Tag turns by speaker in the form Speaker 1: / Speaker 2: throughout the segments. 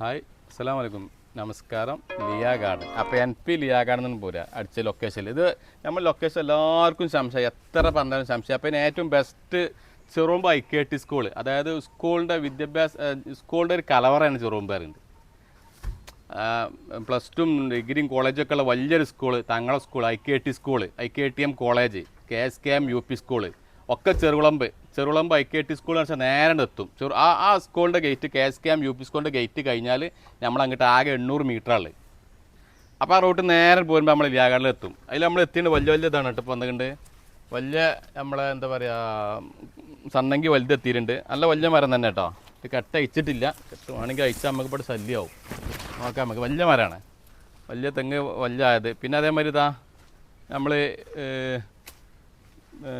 Speaker 1: Hi അസ്സാം വലൈക്കും നമസ്കാരം ലിയാ ഗാർഡൻ. അപ്പോൾ എൻ പി ലിയാ ഗാർഡൻ എന്ന് പോരാ അടിച്ച ലൊക്കേഷനിൽ ഇത് നമ്മൾ ലൊക്കേഷൻ എല്ലാവർക്കും സംശയം എത്ര പറഞ്ഞാലും സംശയം. അപ്പോൾ ഏറ്റവും ബെസ്റ്റ് ചെറുമ്പ് ഐ കെ ടി സ്കൂൾ അതായത് സ്കൂളിന്റെ വിദ്യാഭ്യാസ സ്കൂളിന്റെ ഒരു കലവറയാണ് ചെറുമ്പാറുണ്ട് പ്ലസ് ടും ഡിഗ്രിയും കോളേജൊക്കെ ഉള്ള വലിയൊരു സ്കൂൾ തങ്ങളുടെ school I K T school I K T M college K S K M U P school ഒക്കെ Cherukulamba. Cherukulamba I K T school എന്ന് വെച്ചാൽ നേരെ എത്തും. ചെറു ആ ആ സ്കൂളിന്റെ gate K S K M U P സ്കൂളിന്റെ ഗേറ്റ് കഴിഞ്ഞാൽ നമ്മൾ അങ്ങോട്ട് ആകെ എണ്ണൂറ് മീറ്ററാണ് അപ്പോൾ ആ റൂട്ട് നേരെ പോരുമ്പോൾ നമ്മൾ ഇല്ലാകാടിൽ എത്തും. അതിൽ നമ്മൾ എത്തിയിട്ട് വലിയ വലിയ ഇതാണ് കേട്ടോ ഇപ്പോൾ എന്തുകൊണ്ട് വലിയ നമ്മളെ എന്താ പറയുക സണ്ണങ്കി വലുത് എത്തിയിട്ടുണ്ട്. നല്ല വലിയ മരം തന്നെ കേട്ടോ. ഇത് കട്ട അയച്ചിട്ടില്ല കെട്ട് വേണമെങ്കിൽ അയച്ചാൽ നമുക്ക് ഇവിടെ ശല്യമാവും നോക്കാം നമുക്ക് വലിയ മരമാണ് വലിയ തെങ്ങ് വലിയ ആയത്. പിന്നെ അതേമാതിരി ഇതാ നമ്മൾ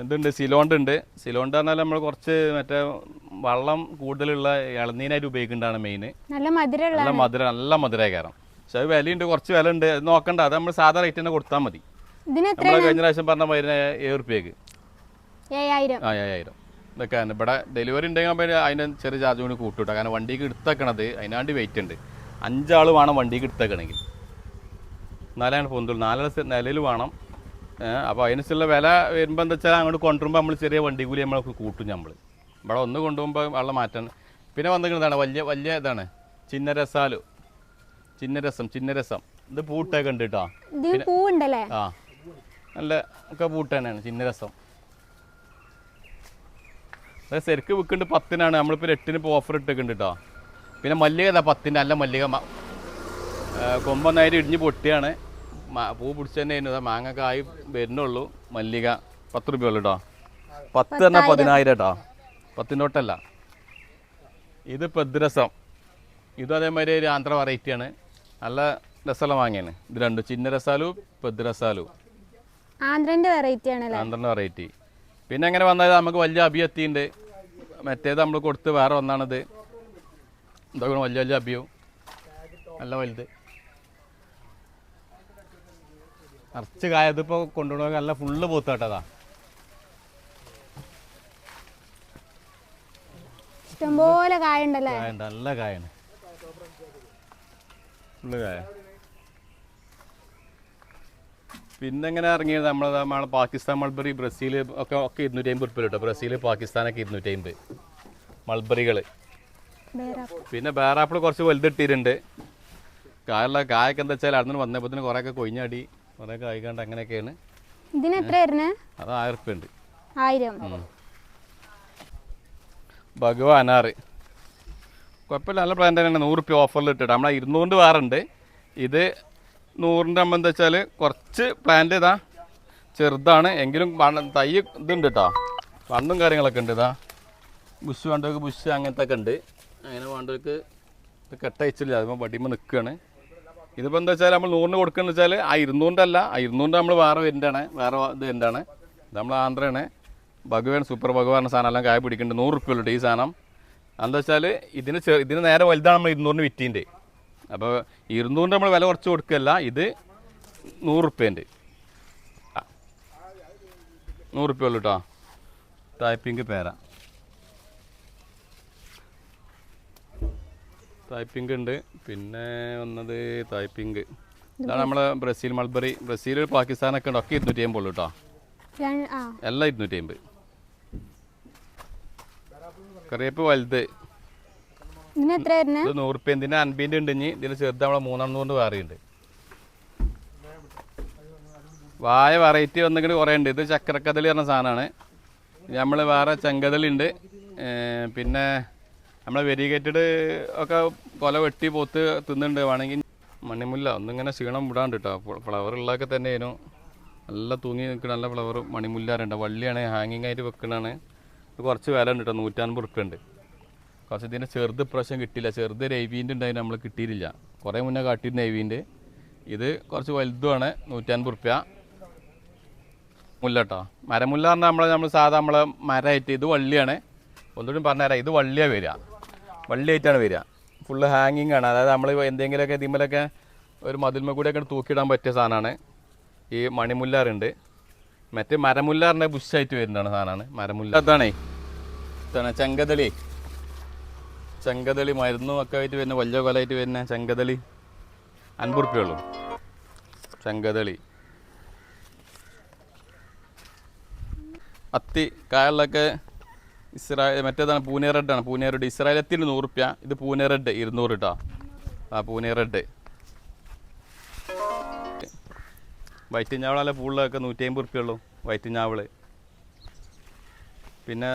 Speaker 1: ഇതുണ്ട്. സിലോണ്ട് ഉണ്ട് സിലോണ്ട് പറഞ്ഞാൽ നമ്മൾ കുറച്ച് മറ്റേ വള്ളം കൂടുതലുള്ള ഇളനീനായിട്ട് ഉപയോഗിക്കേണ്ടതാണ് മെയിൻ
Speaker 2: നല്ല മധുരമുള്ള
Speaker 1: നല്ല മധുര നല്ല മധുരകാരം. പക്ഷെ അത് വിലയുണ്ട് കുറച്ച് വില ഉണ്ട് അത് നോക്കണ്ട. അത് നമ്മൾ സാധാ റേറ്റ് തന്നെ കൊടുത്താൽ മതി. നമ്മൾ കഴിഞ്ഞ പ്രാവശ്യം പറഞ്ഞ മരുന്ന് ഏഴ് റുപ്യക്ക്
Speaker 2: ഏഴായിരം.
Speaker 1: ആ ഏഴായിരം. ഇതൊക്കെ ഇവിടെ ഡെലിവറി ഉണ്ടെങ്കിൽ അതിന് ചെറിയ ചാർജ് കൂടി കൂട്ടിട്ടാ കാരണം വണ്ടിക്ക് എടുത്തേക്കണത് അതിനാണ്ട് വെയിറ്റ് ഉണ്ട്. അഞ്ചാൾ വേണം വണ്ടിക്ക് എടുത്തേക്കണമെങ്കിൽ നാലാണ് പോകുന്നുള്ളൂ നാലാൾ നിലയിൽ വേണം. അപ്പോൾ അതിനനുസരിച്ചുള്ള വില വരുമ്പോൾ എന്താ വെച്ചാൽ അങ്ങോട്ട് കൊണ്ടുവരുമ്പോൾ നമ്മൾ ചെറിയ വണ്ടി കൂലി നമ്മൾ കൂട്ടും നമ്മൾ ഇവിടെ ഒന്ന് കൊണ്ടുപോകുമ്പോൾ വെള്ളം മാറ്റാണ് പിന്നെ വന്നിരിക്കുന്നതാണ് വലിയ വലിയ ഇതാണ്. ചിന്നരസാലു. ചിന്നരസം ചിന്നരസം. ഇത് പൂട്ടൊക്കെ ഉണ്ട് കേട്ടോ. ആ. നല്ല ഒക്കെ പൂട്ട് തന്നെയാണ് ചിന്നരസം. അതെ ശരിക്ക് വിൽക്കുന്നുണ്ട് പത്തിനാണ്. നമ്മളിപ്പോൾ എട്ടിന് ഇപ്പോൾ ഓഫർ ഇട്ടിട്ടുണ്ട് കേട്ടോ. പിന്നെ മല്ലിക ഇതാ പത്തിന്റെ നല്ല മല്ലിക കൊമ്പൊന്നായിട്ട് ഇടിഞ്ഞ് പൊട്ടിയാണ്. പൂ പിടിച്ച് തന്നെ ആയിരുന്നു. മാങ്ങക്കായി മാങ്ങൊക്കെ ആയി വരുന്നുള്ളൂ. മല്ലിക പത്ത് റുപ്യ ഉള്ളു കേട്ടോ പത്ത് തന്നെ പതിനായിരം കേട്ടോ പത്തിന്റെ തൊട്ടല്ല ഇത് പെദ്രസം ഇതും അതേമാതിരി ഒരു ആന്ധ്ര വെറൈറ്റിയാണ് നല്ല രസമുള്ള മാങ്ങയാണ്. ഇത് രണ്ടും. ചിന്ന രസാലു പെദ്രസാലു.
Speaker 2: ആന്ധ്രന്റെ വെറൈറ്റി ആണല്ലേ?
Speaker 1: ആന്ധ്രന്റെ വെറൈറ്റി പിന്നെ അങ്ങനെ വന്നത്? നമുക്ക് വലിയ അഭിയത്തി ഉണ്ട് മറ്റേത് നമ്മൾ കൊടുത്ത് വേറെ ഒന്നാണിത്. ഇതൊക്കെ വലിയ വലിയ അഭിയവും നല്ല വലുത്. നിറച്ച് കായത് ഇപ്പോൾ കൊണ്ടുപോകണമെങ്കിൽ നല്ല ഫുള്ള് പോത്താട്ടതാ
Speaker 2: ഇഷ്ടംപോലെ കായ ഉണ്ടല്ലേ
Speaker 1: കായ ഉണ്ട് നല്ല കായാണ്. ഫുള്ള് കായ. പിന്നെ എങ്ങനെ ഇറങ്ങിയത് നമ്മൾ നമ്മളെ പാകിസ്ഥാൻ മൾബറി ബ്രസീൽ ഒക്കെ ഒക്കെ ഇരുന്നൂറ്റി അമ്പത് റുപ്യ കേട്ടോ. ബ്രസീൽ പാകിസ്ഥാനൊക്കെ ഇരുന്നൂറ്റി അമ്പത് മൾബറികൾ പിന്നെ ബേറാപ്പിൾ കുറച്ച് വലുതിട്ടിട്ടുണ്ട് കായുള്ള കായൊക്കെ എന്താ വെച്ചാൽ അവിടെ നിന്ന് വന്നപ്പോൾ കുറേയൊക്കെ കൊയിഞ്ഞാടി കുറേ കായ്ക്കാണ്ട് അങ്ങനെയൊക്കെയാണ്.
Speaker 2: ഇതിന് എത്ര വരുന്നത്
Speaker 1: അത് ആയിരം റുപ്യ ഉണ്ട്
Speaker 2: ആയിരം.
Speaker 1: ഭഗവ അനാറ് കുഴപ്പമില്ല നല്ല പ്ലാന്റ് തന്നെയാണ്. നൂറ് റുപ്യ ഓഫറിൽ ഇട്ടിട്ട്. നമ്മളെ ഇരുന്നൂറിന്റെ വേറുണ്ട്. ഇത് നൂറിന്റെ ആകുമ്പോൾ എന്താ വെച്ചാൽ കുറച്ച് പ്ലാന്റ് ഇതാ ചെറുതാണ്. എങ്കിലും തൈ ഇതുണ്ട് കേട്ടോ വണ്ണും കാര്യങ്ങളൊക്കെ ഉണ്ട് ഇതാ. ബുഷ് വേണ്ടവർക്ക് ബുഷ് അങ്ങനത്തെ ഒക്കെ ഉണ്ട്. അങ്ങനെ വേണ്ടവർക്ക് കെട്ടയച്ചില്ല. അതിപ്പോൾ വടിയുമ്പോൾ നിൽക്കുകയാണ് ഇതിപ്പോൾ എന്താ വെച്ചാൽ നമ്മൾ നൂറിന് കൊടുക്കുന്നത് വെച്ചാൽ ആ ഇരുന്നൂറിന്റെ അല്ല ആ ഇരുന്നൂറിന്റെ നമ്മൾ വേറെ വരുന്നതാണ്. വേറെ ഇത് എന്താണ്? നമ്മൾ ആന്ധ്രയാണ്. ഭഗവാൻ സൂപ്പർ ഭഗവാൻ സാധനം എല്ലാം കായ പിടിക്കുന്നുണ്ട്. നൂറ് റുപ്യ ഉള്ളൂ ഈ സാധനം. എന്താ വെച്ചാൽ ഇതിന് ചെ ഇതിന് നേരെ വലുതാണ് നമ്മൾ ഇരുന്നൂറിന് വിറ്റീന്റെ. അപ്പോൾ ഇരുന്നൂറിന്റെ നമ്മൾ വില കുറച്ച് കൊടുക്കുകയല്ല ഇത് നൂറ് റുപ്യേന്റെ. നൂറ് റുപ്യ ഉള്ളൂ കേട്ടോ ടൈപ്പിംഗ് പേര. ടൈപ്പിംഗ് ഉണ്ട്. പിന്നെ വന്നത് പിങ്ക് ഇതാണ് നമ്മളെ ബ്രസീൽ മൾബറി. ബ്രസീൽ പാകിസ്ഥാനൊക്കെ ഉണ്ട്. ഒക്കെ ഇരുന്നൂറ്റി അമ്പത് കേട്ടോ. എല്ലാം ഇരുന്നൂറ്റി അമ്പത് കറിയപ്പ് വലുത് ഇത് നൂറ് റുപ്യ ഇതിന്റെ അൻപതിന്റെ ഉണ്ട് ഇനി. ഇതിൽ ചെറുത് നമ്മളെ മൂന്നെണ്ണൂറിന്റെ വേറെയുണ്ട് വായ വെറൈറ്റി വന്നിട്ട് കുറേ ഉണ്ട്. ഇത് ചക്രക്കതളി പറഞ്ഞ സാധനമാണ്. നമ്മൾ വേറെ ചെങ്കതളി ഉണ്ട്. പിന്നെ നമ്മളെ വെരിഗേറ്റഡ് ഒക്കെ കൊല വെട്ടി പോത്ത് തിന്നുണ്ട് വേണമെങ്കിൽ മണിമുല്ല ഒന്നും ഒന്നിങ്ങനെ ക്ഷീണം വിടാണ്ട് കേട്ടോ ഫ്ലവർ ഉള്ളതൊക്കെ തന്നെയായിരുന്നു. നല്ല തൂങ്ങി നിൽക്കുന്ന നല്ല ഫ്ലവർ മണിമുല്ലാറുണ്ട് വള്ളിയാണ് ഹാങ്ങിങ് ആയിട്ട് വെക്കണതാണ്. കുറച്ച് വില ഉണ്ട് കേട്ടോ നൂറ്റൻപത് റുപ്യ ഉണ്ട്. കുറച്ച് ഇതിന്റെ ചെറുത് ഇപ്രാവശ്യം കിട്ടിയില്ല. ചെറുത് രവീന്റെ ഉണ്ടായിരുന്നു നമ്മൾ കിട്ടിയിട്ടില്ല. കുറേ മുന്നേ കാട്ടിയിരുന്നു രവീന്റെ ഇത് കുറച്ച് വലുതുമാണ് നൂറ്റൻപത് റുപ്യ മുല്ല കേട്ടോ മരമുല്ല പറഞ്ഞാൽ നമ്മൾ നമ്മൾ സാധാ നമ്മളെ മരമായിട്ട് ഇത് വള്ളിയാണ്. ഒന്നുകൂടി പറഞ്ഞുതരാം ഇത് വള്ളിയാണ് വരിക. വള്ളിയായിട്ടാണ് വരിക. ഫുള്ള് ഹാങ്ങിങ് ആണ്. അതായത് നമ്മൾ എന്തെങ്കിലുമൊക്കെ ഇതിമ്മലൊക്കെ ഒരു മതിൽമ കൂടെയൊക്കെ തൂക്കിയിടാൻ പറ്റിയ സാധനമാണ് ഈ മണിമുല്ലാറുണ്ട് മറ്റേ മരമുല്ലാറിന്റെ ബുഷായിട്ട് വരുന്നതാണ് സാധനമാണ് മരമുല്ല അതാണേ. ഇതാണ് ചെങ്കതളി. ചെങ്കതളി മരുന്നും ഒക്കെ ആയിട്ട് വരുന്ന വലിയ കൊലമായിട്ട് വരുന്ന ചെങ്കതളി. അൻപത് ചെങ്കതളി. അത്തി കായലിലൊക്കെ ഇസ്രായേൽ മറ്റേതാണ് പൂനെ റെഡാണ് പൂനെ റെഡ് ഇസ്രായേലത്തിൽ നൂറ് റുപ്യ ഇത് പൂനെ റെഡ് ഇരുന്നൂറ് കേട്ടോ ആ പൂനെ റെഡ് വൈറ്റ് ഞാവളല്ല പൂളിലൊക്കെ നൂറ്റി അമ്പത് റുപ്യ ഉള്ളൂ. വൈറ്റ് ഞാവൾ. പിന്നെ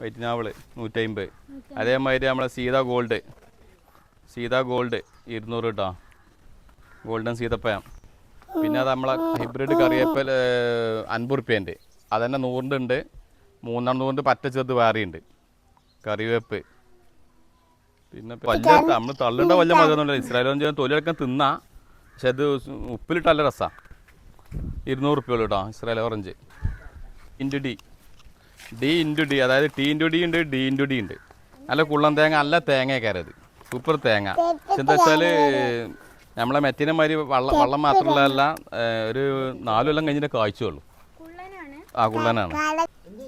Speaker 1: വൈറ്റ് ഞാവൾ നൂറ്റമ്പത്. അതേമാതിരി നമ്മളെ സീത ഗോൾഡ്. സീത ഗോൾഡ് ഇരുന്നൂറ് കേട്ടോ ഗോൾഡൻ സീതപ്പഴം. പിന്നെ അത് നമ്മളെ ഹൈബ്രിഡ് കറിവേപ്പൽ അൻപത് റുപ്യന്റെ അതന്നെ നൂറിന്റെ ഉണ്ട് മൂന്നെണ്ണം കൊണ്ട് പറ്റ ചെറുത് വേറെയുണ്ട്. കറിവേപ്പ്. പിന്നെ വലിയ നമ്മൾ തള്ളേണ്ട വലിയ ഇസ്രായേലോ ചെയ്യാൻ തൊലിയെടുക്കാൻ തിന്നാ. പക്ഷെ അത് ഉപ്പിലിട്ട് നല്ല രസമാണ് ഇരുന്നൂറ് റുപ്യ ഉള്ളൂ കേട്ടോ Israel orange. Into D. D into D. അതായത് ടി ഇന്റു ഡി ഉണ്ട് ഡി ഇന്റു ഡി ഉണ്ട്. നല്ല കുള്ളൻ തേങ്ങ നല്ല തേങ്ങയൊക്കെ അത് സൂപ്പർ തേങ്ങ. പക്ഷെ എന്താ വെച്ചാൽ നമ്മളെ മെറ്റിനെ മാതിരി വള്ളം വള്ളം മാത്രമുള്ളതല്ല ഒരു നാലു കൊല്ലം കഴിഞ്ഞിട്ട്
Speaker 2: കുള്ളനാണ്
Speaker 1: ആ കുള്ളനാണ്.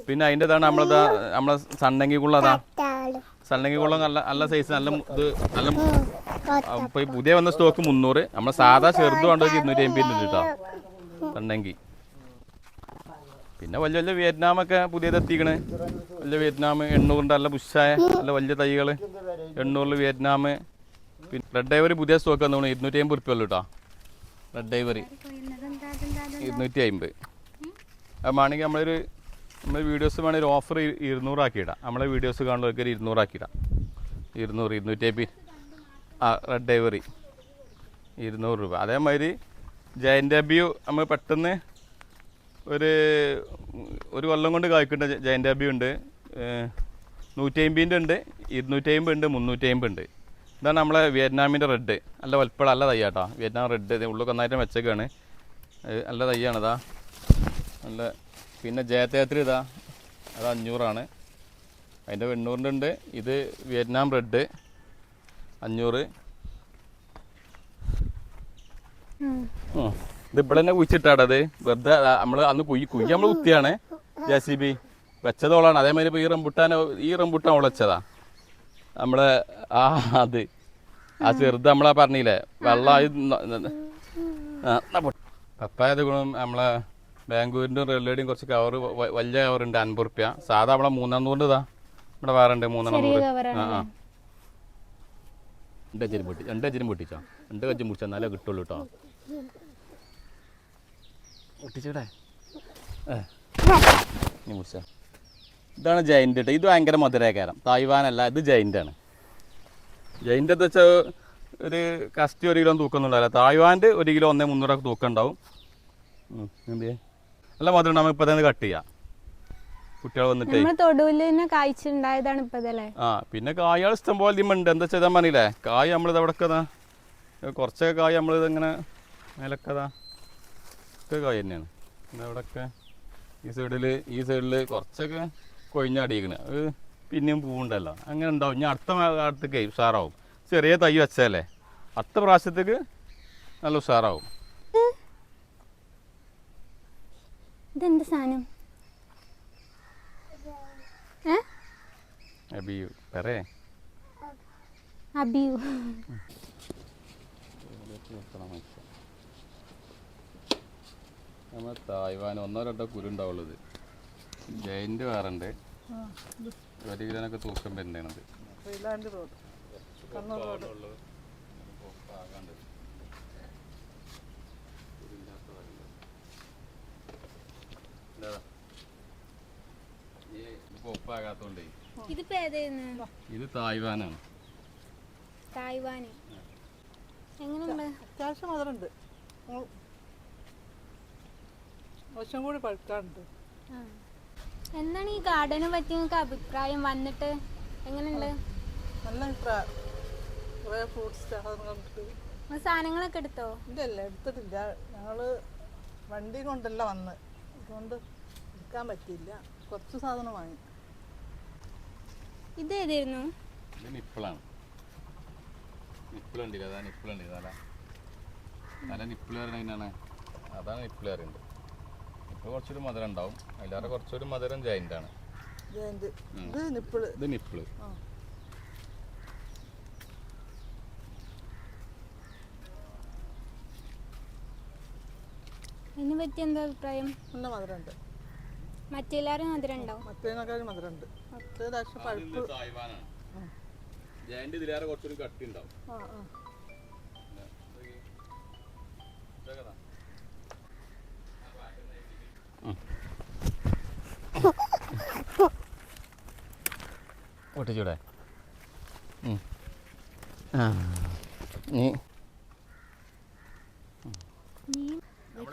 Speaker 1: പിന്നെ അതിന്റെതാണ് നമ്മളതാ നമ്മളെ സണ്ണങ്കി കുള്ളതാ? സണ്ണങ്കി കുള്ളം നല്ല നല്ല സൈസ് നല്ല ഇത് നല്ല ഇപ്പൊ പുതിയ വന്ന സ്റ്റോക്ക് മുന്നൂറ്. നമ്മളെ സാധാ ചെറുത് വേണ്ട ഒരു ഇരുന്നൂറ്റി ഉണ്ട് കേട്ടോ സണ്ണങ്കി പിന്നെ വലിയ വലിയ വിയറ്റ്നാമൊക്കെ പുതിയത് എത്തിക്കണ്. വലിയ വിയറ്റ്നാം എണ്ണൂറിന്റെ നല്ല ബുഷായ നല്ല വലിയ തൈകൾ. എണ്ണൂറിൽ വിയറ്റ്നാം. പിന്നെ റെഡ് ഡൈവറി പുതിയ സ്റ്റോക്ക് വന്നു ഇരുന്നൂറ്റി അമ്പത് റുപ്യ ഉള്ളൂ കേട്ടോ റെഡ് ഡൈവറി ഇരുന്നൂറ്റി അമ്പത്. വേണമെങ്കിൽ നമ്മളൊരു നമ്മൾ വീഡിയോസ് വേണമെങ്കിൽ ഓഫർ ഇരുന്നൂറാക്കി ഇടാം നമ്മളെ വീഡിയോസ് കാണുന്നവർക്ക് ഒരു ഇരുന്നൂറാക്കി ഇടാം ഇരുന്നൂറ് ഇരുന്നൂറ്റി ആ റെഡ് ഡൈവറി ഇരുന്നൂറ് രൂപ. അതേമാതിരി ജയന്റ് അബിയു നമ്മൾ പെട്ടെന്ന് ഒരു ഒരു കൊല്ലം കൊണ്ട് കായ്ക്കേണ്ട ജയന്റ് അബിയു ഉണ്ട്. നൂറ്റി അമ്പതിന്റെ ഉണ്ട് ഇരുന്നൂറ്റി അമ്പത് ഉണ്ട് മുന്നൂറ്റി അമ്പത് ഉണ്ട്. ഇതാണ് നമ്മളെ വിയറ്റ്നാമിന്റെ റെഡ് നല്ല വലുപ്പം നല്ല തയ്യാട്ടോ. വിയറ്റ്നാം റെഡ് ഉള്ളൊക്കെ നന്നായിട്ട് മെച്ചക്കാണ്. നല്ല തയ്യാണിതാ. നല്ല പിന്നെ ജയത്തേത്രി ഇതാ. അത് അഞ്ഞൂറാണ്. അതിന്റെ എണ്ണൂറിന്റെ ഉണ്ട്. ഇത് വിയറ്റ്നാം റെഡ് അഞ്ഞൂറ്. ഇത് ഇവിടെ തന്നെ കുഴിച്ചിട്ടാടത് വെറുതെ നമ്മൾ അന്ന് കുഴി കുഴി നമ്മൾ കുത്തിയാണ്. J C B. വെച്ചതോളാണ്. അതേമാതിരി ഇപ്പോൾ ഈ റംബുട്ടാൻ ഈ റംബുട്ടാൻ ഉളച്ചതാ നമ്മളെ ആ അത്. ആ ചെറുത് നമ്മളാ പറഞ്ഞില്ലേ. വെള്ളമായി പപ്പായത് ഗുണം നമ്മളെ ബാംഗ്ലൂരിന്റെ റെയിൽവേയുടെയും കുറച്ച് കവർ വലിയ ഉണ്ട് അൻപത് റുപ്യ. സാധാ നമ്മളെ മൂന്നെണ്ണൂറിന്റെ ഇതാ. ഇവിടെ വേറെ ഉണ്ട് മൂന്നെണ്ണം ആ ആ. രണ്ട് അച്ഛനും പൊട്ടി രണ്ട് അച്ഛനും പൊട്ടിച്ചോ? രണ്ട് കജ്ജും പൊട്ടിച്ചോ എന്നാലേ കിട്ടുള്ളൂ കേട്ടോ പൊട്ടിച്ചൂടെ? നീ ഇതാണ് ജൈന്റ് കേട്ടോ ഇത് ഭയങ്കര മധുരകാരം തായ്വാനല്ല ഇത് ജൈന്റ് ആണ്. ജൈന്റ് എന്താ വെച്ചാൽ ഒരു കസ്റ്റി ഒരു കിലോ തൂക്കുന്നുണ്ടാവില്ല തായ്വാന്റെ ഒരു കിലോ ഒന്നേ മുന്നൂറൊക്കെ തൂക്കം ഉണ്ടാവും. എന്ത് ചെയ്യ്? നല്ല മധുരം നമുക്ക് ഇപ്പൊ തന്നെ കട്ട് ചെയ്യാം. കുട്ടികൾ വന്നിട്ട്.
Speaker 2: നമ്മൾ തൊടുവിലിന് കായ്ച്ചുണ്ടായതാണ് ഇപ്പൊ ഇതല്ലേ
Speaker 1: ആ പിന്നെ കായകൾ ഇഷ്ടം പോലെ ഇതിമുണ്ട് എന്താ ചെയ്താൽ പറഞ്ഞില്ലേ? കായ് നമ്മളിത് എവിടെയൊക്കെ കുറച്ചൊക്കെ കായ് നമ്മളിത് ഇങ്ങനെ മേലക്കതാ ഒക്കെ കായ് തന്നെയാണ്. പിന്നെ ഈ സൈഡിൽ ഈ സൈഡിൽ കുറച്ചൊക്കെ കൊഴിഞ്ഞാടിയിരിക്കണ്. അത് പിന്നെയും പൂവുണ്ടല്ലോ. അങ്ങനെ ഉണ്ടാവും. ഇനി അടുത്ത കാലത്തേക്ക് ഉഷാറാവും. ചെറിയ തൈ വെച്ചാലേ. അടുത്ത പ്രാവശ്യത്തേക്ക് നല്ല ഉഷാറാവും.
Speaker 2: ഇതെന്ത് സാധനം?
Speaker 1: അബിയു പറയേ.
Speaker 2: അബിയു.
Speaker 1: നമ്മൾ തായ്വാൻ ഒന്നോ രണ്ടോ കുരു ഉണ്ടാവുള്ളൂ ഇത് ജയിന്റ് വേറെ ഉണ്ട് ഒരു കിലോനൊക്കെ തൂക്കം വരുന്നതാണത്
Speaker 3: കണ്ണൂർ
Speaker 2: ഇതിപ്പോ ഏതായിരുന്നു
Speaker 1: ഇത് തായ്വാനാണ്.
Speaker 2: തായ്വാന്. എങ്ങനെയുണ്ട്?
Speaker 3: അത്യാവശ്യം മധുരമുണ്ട്. കുറച്ചും കൂടി പഴുക്കാറുണ്ട്.
Speaker 2: എന്താണ് ഈ ഗാർഡനെ പറ്റി നിങ്ങൾക്ക് അഭിപ്രായം? വന്നിട്ട് എങ്ങനെയുണ്ട്?
Speaker 3: നല്ല അഭിപ്രായം. കുറേ ഫ്രൂട്ട്സ്
Speaker 2: സാധനങ്ങളൊക്കെ എടുത്തോ?
Speaker 3: ഇല്ലല്ല എടുത്തിട്ടില്ല. ഞങ്ങൾ വണ്ടി കൊണ്ടല്ല വന്ന്. അതുകൊണ്ട് എടുക്കാൻ പറ്റിയില്ല. കുറച്ച് സാധനം വാങ്ങി.
Speaker 2: ഇത് ഏതായിരുന്നു?
Speaker 1: ഇത് നിപ്പിളാണ്. നിപ്പിളുണ്ടില്ല അതാ നിപ്പിളുണ്ട്. തല തല നിപ്പിളറിനാണ് അതാണ് നിപ്പിളറിയുണ്ട് ഇപ്പോൾ കുറച്ചൊരു മധുരം ഉണ്ടാവും. അതിലേറെ കുറച്ചൊരു മധുരം ജയന്റ് ആണ്.
Speaker 3: ഇത് നിപ്പിൾ.
Speaker 2: ഇതിനെ പറ്റി എന്താ അഭിപ്രായം?
Speaker 3: മധുരമുണ്ട്.
Speaker 2: മറ്റെല്ലാവരും മധുരം ഉണ്ടാവും
Speaker 3: മറ്റേതിനേക്കാളും മധുരമുണ്ട്. മറ്റേത് പക്ഷെ പഴുപ്പ്.
Speaker 1: ജയന്റ് ഇതിലേറെ കുറച്ചൊരു കട്ടി ഉണ്ടാവും.
Speaker 3: ആ ആ.
Speaker 1: പൊട്ടിച്ചൂടെ നീ
Speaker 2: നീ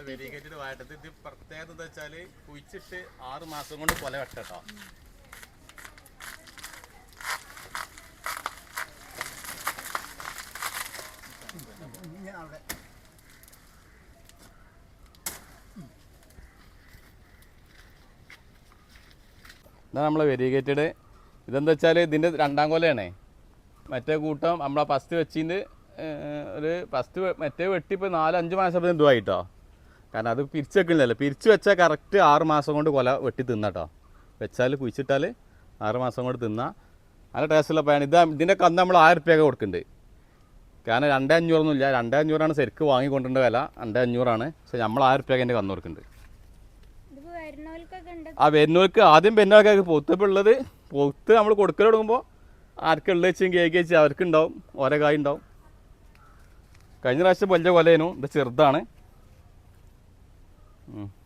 Speaker 1: നമ്മൾ വെരിഗേറ്റഡ് വാട്ടത്ത് ഇത് പ്രത്യേകത എന്താ വെച്ചാൽ കുഴിച്ചിട്ട് ആറ് മാസം കൊണ്ട് കൊല വെട്ടോ ഇതാണ് നമ്മളെ വെരിഗേറ്റഡ് ഇതെന്താ വെച്ചാൽ ഇതിന്റെ രണ്ടാം കൊലയാണേ. മറ്റേ കൂട്ടം നമ്മളെ ഫസ്റ്റ് വെച്ചിന്റെ ഒരു ഫസ്റ്റ് മറ്റേ വെട്ടി ഇപ്പോൾ നാല് അഞ്ച് മാസം ഇതുമായിട്ടോ കാരണം അത് പിരിച്ചു വെക്കണില്ലല്ലോ പിരിച്ചു വെച്ചാൽ കറക്റ്റ് ആറ് മാസം കൊണ്ട് കൊല വെട്ടി തിന്നട്ടോ. വെച്ചാൽ കുഴിച്ചിട്ടാൽ ആറ് മാസം കൊണ്ട് തിന്നാം. നല്ല ടേസ്റ്റുള്ള പയാണ് ഇത് ഇതിന്റെ കന്ന് നമ്മൾ ആയിരം റുപ്യൊക്കെ കൊടുക്കുന്നുണ്ട് കാരണം രണ്ടേ അഞ്ഞൂറൊന്നും ഇല്ല രണ്ടേ അഞ്ഞൂറാണ് ശരിക്ക് വാങ്ങിക്കൊണ്ടിരുന്ന വില. രണ്ടേ അഞ്ഞൂറാണ്. പക്ഷെ നമ്മൾ ആയിരം റുപ്യൊക്കെ എന്റെ കന്ന് കൊടുക്കുന്നുണ്ട് ആ വരുന്നവർക്ക് ആദ്യം വരുന്നവർക്ക് പൊത്തപ്പോൾ ഉള്ളത്. പൊത്ത് നമ്മൾ കൊടുക്കൽ തുടങ്ങുമ്പോൾ ആർക്കുള്ള വെച്ചും കേക്ക് വെച്ച് അവർക്കുണ്ടാവും. ഓരോ കായ് ഉണ്ടാവും. കഴിഞ്ഞ പ്രാവശ്യം വലിയ കൊലയേനു ഇത് ചെറുതാണ്. Mm.